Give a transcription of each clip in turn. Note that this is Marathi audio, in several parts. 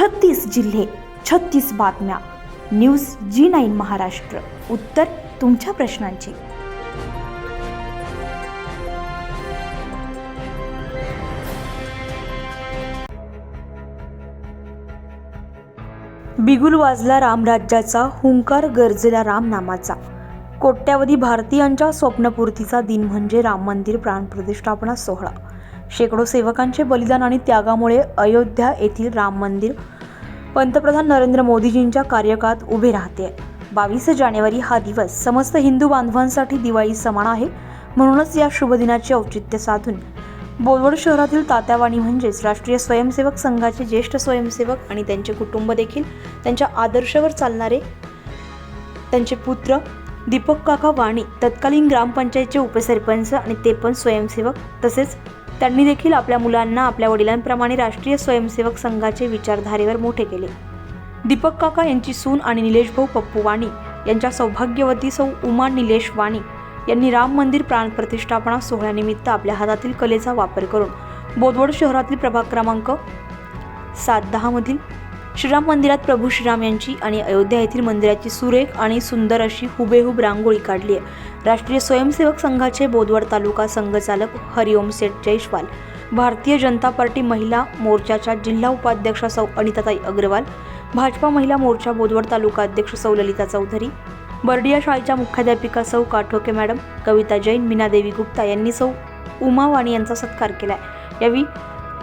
छत्तीस जिल्हे छत्तीस बातम्या. News G nine Maharashtra. उत्तर तुमच्या प्रश्नांची. बिगुल वाजला रामराज्याचा हुंकार गरजेला रामनामाचा कोट्यावधी भारतीयांच्या स्वप्नपूर्तीचा दिन म्हणजे राम मंदिर प्राणप्रतिष्ठापना सोहळा. शेकडो सेवकांचे बलिदान आणि त्यागामुळे अयोध्या येथील राम मंदिर पंतप्रधान नरेंद्र मोदीजींच्या कार्यकाळात उभे राहते. बावीस जानेवारी हा दिवस समस्त हिंदू बांधवांसाठी दिवाळी समान आहे. म्हणूनच या शुभदिनाचे औचित्य साधून बोलवड शहरातील तात्यावाणी म्हणजेच राष्ट्रीय स्वयंसेवक संघाचे ज्येष्ठ स्वयंसेवक आणि त्यांचे कुटुंब देखील त्यांच्या आदर्शावर चालणारे त्यांचे पुत्र दीपक काका वाणी तत्कालीन ग्रामपंचायतचे उपसरपंच आणि ते पण स्वयंसेवक तसेच त्यांनी देखील आपल्या मुलांना आपल्या वडिलांप्रमाणे राष्ट्रीय स्वयंसेवक संघाचे विचारधारेवर मोठे केले. दीपक काका यांची सून आणि निलेश भाऊ पप्पू वाणी यांच्या सौभाग्यवती सौ उमा निलेश वाणी यांनी राम मंदिर प्राणप्रतिष्ठापना सोहळ्यानिमित्त आपल्या हातातील कलेचा वापर करून बोदवड शहरातील प्रभाग क्रमांक सात दहामधील श्रीराम मंदिरात प्रभू श्रीराम यांची आणि अयोध्या येथील मंदिराची सुरेख आणि सुंदर अशी हुबेहूब रांगोळी काढली आहे. राष्ट्रीय स्वयंसेवक संघाचे बोदवड तालुका संघचालक हरिओम सेठ जयस्वाल भारतीय जनता पार्टी महिला मोर्चाच्या जिल्हा उपाध्यक्षा सौ अनिताताई अग्रवाल भाजपा महिला मोर्चा बोदवड तालुका अध्यक्ष सौ ललिता चौधरी बर्डिया शाळेच्या मुख्याध्यापिका सौ काठोके मॅडम कविता जैन मीनादेवी गुप्ता यांनी सौ उमा वाणी यांचा सत्कार केलाय. यावेळी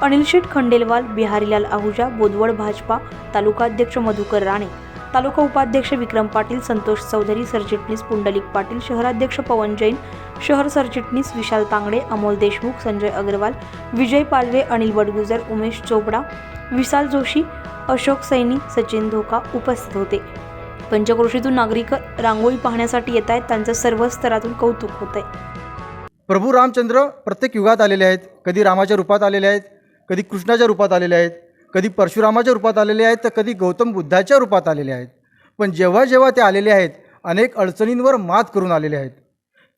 अनिल शेठ खंडेलवाल बिहारीलाल आहुजा बोदवड भाजपा तालुका अध्यक्ष मधुकर राणे तालुका उपाध्यक्ष विक्रम पाटील संतोष चौधरी सरचिटणीस पुंडलिक पाटील शहराध्यक्ष पवन जैन शहर सरचिटणीस विशाल तांगडे अमोल देशमुख संजय अग्रवाल विजय पालवे अनिल वडगुजर उमेश चोपडा विशाल जोशी अशोक सैनी सचिन धोका उपस्थित होते. पंचक्रोशीतून नागरिक रांगोळी पाहण्यासाठी येत आहेत त्यांचं सर्व स्तरातून कौतुक होत आहे प्रभू रामचंद्र प्रत्येक युगात आलेले आहेत कधी रामाच्या रूपात आलेले आहेत कधी कृष्णाच्या रूपात आलेले आहेत कधी परशुरामाच्या रूपात आलेले आहेत तर कधी गौतम बुद्धाच्या रूपात आलेले आहेत. पण जेव्हा जेव्हा ते आलेले आहेत अनेक अडचणींवर मात करून आलेले आहेत.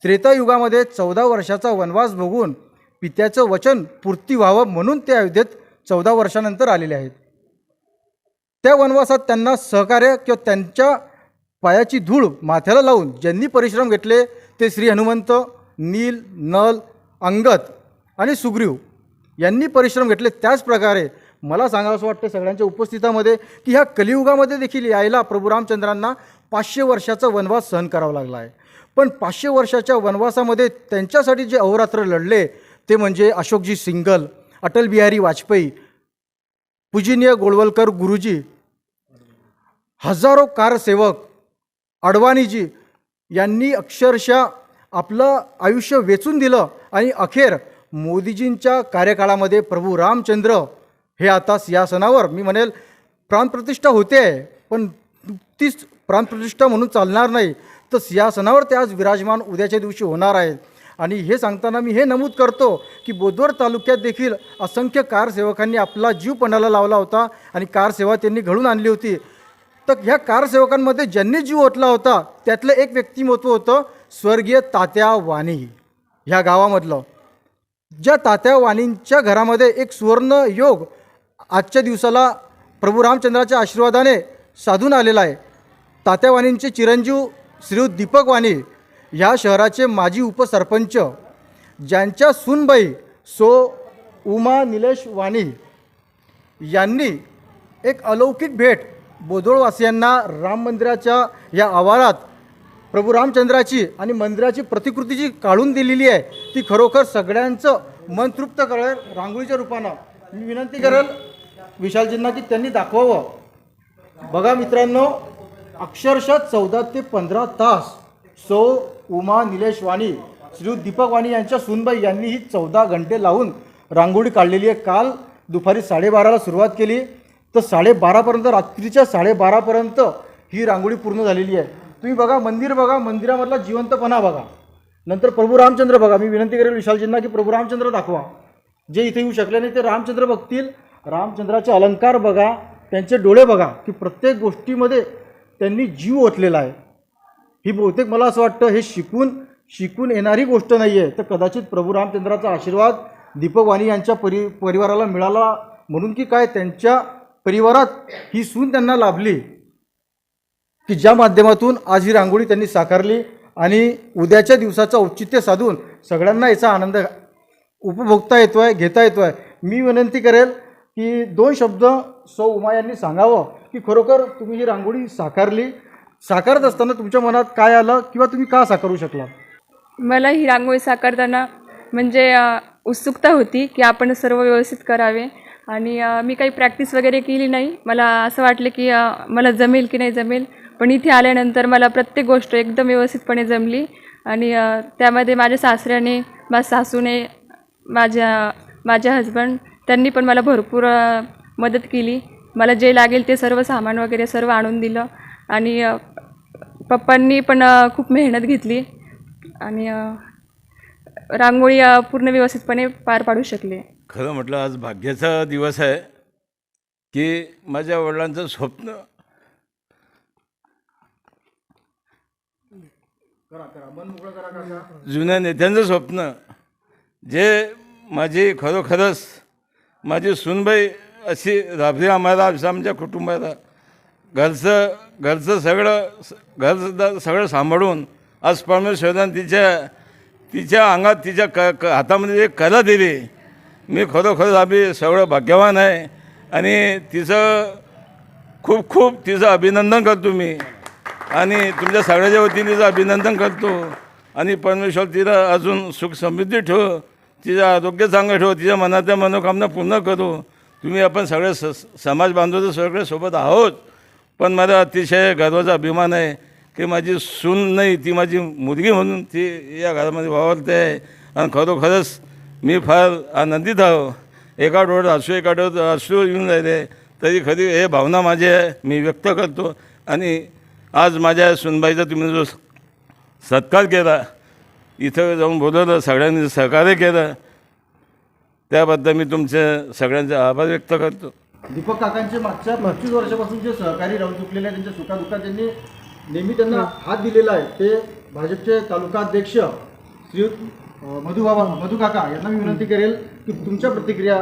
त्रेतायुगामध्ये चौदा वर्षाचा वनवास भोगून पित्याचं वचन पूर्ती व्हावं म्हणून ते अयोध्येत चौदा वर्षानंतर आलेले आहेत. त्या वनवासात त्यांना सहकार्य किंवा त्यांच्या पायाची धूळ माथ्याला लावून ज्यांनी परिश्रम घेतले ते श्री हनुमंत नील नल अंगत आणि सुग्रीव यांनी परिश्रम घेतले त्याच प्रकारे मला सांगावं असं वाटतं सगळ्यांच्या उपस्थितामध्ये की ह्या कलियुगामध्ये देखील यायला प्रभू रामचंद्रांना पाचशे वर्षाचा वनवास सहन करावा लागला आहे. पण पाचशे वर्षाच्या वनवासामध्ये त्यांच्यासाठी जे अहोरात्र लढले ते म्हणजे अशोकजी सिंगल अटल बिहारी वाजपेयी पूजनीय गोळवलकर गुरुजी हजारो कारसेवक अडवाणीजी यांनी अक्षरशः आपलं आयुष्य वेचून दिलं आणि अखेर मोदीजींच्या कार्यकाळामध्ये प्रभू रामचंद्र हे आता सिंहासनावर मी म्हणेल प्राणप्रतिष्ठा होते आहे पण तीच प्राणप्रतिष्ठा म्हणून चालणार नाही. तर सिंहासनावर ते आज विराजमान उद्याच्या दिवशी होणार आहेत. आणि हे सांगताना मी हे नमूद करतो की बोदवड तालुक्यात देखील असंख्य कारसेवकांनी आपला जीव पणाला लावला होता आणि कारसेवा त्यांनी घडून आणली होती. तर ह्या कारसेवकांमध्ये ज्यांनी जीव ओतला होता त्यातलं एक व्यक्तिमत्व होतं स्वर्गीय तात्या वाणी. ह्या गावामधलं. ज्या तात्या वाणींच्या घरामध्ये एक सुवर्ण योग आजच्या दिवसाला प्रभू रामचंद्राच्या आशीर्वादाने साधून आलेला आहे. तात्या वाणींचे चिरंजीव श्रीयुत दीपक वाणी ह्या शहराचे माजी उपसरपंच ज्यांच्या सूनबाई सो उमा निलेश वाणी यांनी एक अलौकिक भेट बोदोळवासियांना राम मंदिराच्या या आवारात प्रभू रामचंद्राची आणि मंदिराची प्रतिकृती जी काढून दिलेली आहे ती खरोखर सगळ्यांचं मन तृप्त करेल रांगोळीच्या रूपानं. मी विनंती करेल विशालजींना की त्यांनी दाखवावं. बघा मित्रांनो अक्षरशः चौदा ते पंधरा तास सौ उमा निलेश वाणी श्री दीपक वाणी यांच्या सुनबाई यांनी ही चौदा घंटे लावून रांगोळी काढलेली आहे. काल दुपारी साडेबाराला सुरुवात केली. तर साडेबारापर्यंत रात्रीच्या साडेबारापर्यंत ही रांगोळी पूर्ण झालेली आहे. तुम्ही बघा मंदिर बघा मंदिरामधला जिवंतपणा बघा. नंतर प्रभू रामचंद्र बघा. मी विनंती करेल विशालजींना की प्रभू रामचंद्र दाखवा. जे इथे येऊ शकले नाही ते रामचंद्र बघतील. रामचंद्राचे अलंकार बघा. त्यांचे डोळे बघा. की प्रत्येक गोष्टीमध्ये त्यांनी जीव ओतलेला आहे. ही बहुतेक मला असं वाटतं हे शिकून शिकून येणारी गोष्ट नाही आहे तर कदाचित प्रभू रामचंद्राचा आशीर्वाद दीपक वाणी यांच्या परि परिवाराला मिळाला. म्हणून की काय त्यांच्या परिवारात ही सून त्यांना लाभली. की ज्या माध्यमातून आज ही रांगोळी त्यांनी साकारली आणि उद्याच्या दिवसाचं औचित्य साधून सगळ्यांना याचा आनंद उपभोगता येतो आहे घेता येतो आहे मी विनंती करेल की दोन शब्द सौ उमा यांनी सांगावं की खरोखर तुम्ही ही रांगोळी साकारली. साकारत असताना तुमच्या मनात काय आलं किंवा तुम्ही का साकारू शकला मला ही रांगोळी साकारताना म्हणजे उत्सुकता होती की आपण सर्व व्यवस्थित करावे. आणि मी काही प्रॅक्टिस वगैरे केली नाही. मला असं वाटलं की मला जमेल की नाही जमेल. पण इथे आल्यानंतर मला प्रत्येक गोष्ट एकदम व्यवस्थितपणे जमली. आणि त्यामध्ये माझ्या सासऱ्याने माझ्या सासूने माझ्या माझ्या हजबंड त्यांनी पण मला भरपूर मदत केली. मला जे लागेल ते सर्व सामान वगैरे सर्व आणून दिलं. आणि पप्पांनी पण खूप मेहनत घेतली. आणि रांगोळी पूर्ण व्यवस्थितपणे पार पाडू शकले. खरं म्हटलं आज भाग्याचा दिवस आहे की माझ्या वडिलांचं स्वप्न जुन्या नेत्यांचं स्वप्न जे माझी खरोखरच माझी सुनबाई अशी राबली आम्हाला आमच्या कुटुंबाला घरचं घरचं सगळं घरचं सगळं सांभाळून आज परमेश्वरानं तिच्या तिच्या अंगात तिच्या क क हातामध्ये एक कला दिली. मी खरोखर आम्ही सगळं भाग्यवान आहे. आणि तिचं खूप खूप तिचं अभिनंदन करतो मी. आणि तुमच्या सगळ्याच्या वतीने तिचं अभिनंदन करतो आणि परमेश्वर तिला अजून सुख समृद्धी ठेव तिचं आरोग्य चांगलं ठेव तिच्या मनातल्या मनोकामना पूर्ण करू. तुम्ही आपण सगळे स समाज बांधव सगळे सोबत आहोत. पण मला अतिशय गर्वाचा अभिमान आहे की माझी सून नाही ती माझी मुलगी म्हणून ती या घरामध्ये वावरते आहे. आणि खरोखरच मी फार आनंदित आहो. एका डोळ्यात हसू एका डोळ्यात अश्रू येऊन राहिले. तरी खरी हे भावना माझी आहे मी व्यक्त करतो. आणि आज माझ्या सुनबाईचा तुम्ही जो सत्कार केला इथं जाऊन बोलवलं सगळ्यांनी सहकार्य केलं त्याबद्दल मी तुमचे सगळ्यांचे आभार व्यक्त करतो. दीपक काकांचे मागच्या पंचवीस वर्षापासून जे सहकारी राहून चुकलेले आहेत त्यांच्या सुखादुखात त्यांनी नेहमी त्यांना हात दिलेला आहे. ते भाजपचे तालुका अध्यक्ष श्री मधुबाबा बाबा मधु काका यांना मी विनंती करेल की तुमच्या प्रतिक्रिया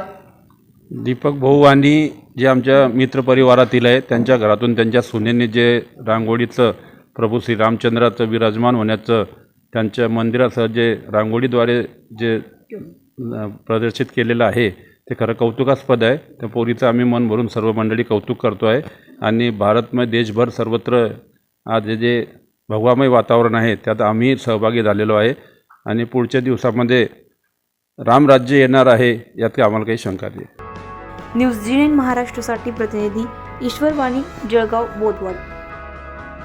दीपक भाऊ आणि जे आमच्या मित्रपरिवारातील आहे त्यांच्या घरातून त्यांच्या सुनेने जे रांगोळीचं प्रभू श्रीरामचंद्राचं विराजमान होण्याचं त्यांच्या मंदिरासह जे रांगोळीद्वारे जे प्रदर्शित केलेलं आहे ते खरं कौतुकास्पद आहे. त्या पोरीचं आम्ही मन भरून सर्व मंडळी कौतुक करतो आहे. आणि भारतमय देशभर सर्वत्र आज जे भगवामय वातावरण आहे त्यात आम्ही सहभागी झालेलो आहे. आणि पुढच्या दिवसामध्ये रामराज्य येणार आहे यात काही आम्हाला काही शंका नाही. न्यूज जी महाराष्ट्रासाठी प्रतिनिधी ईश्वरवाणी जळगाव बोदवड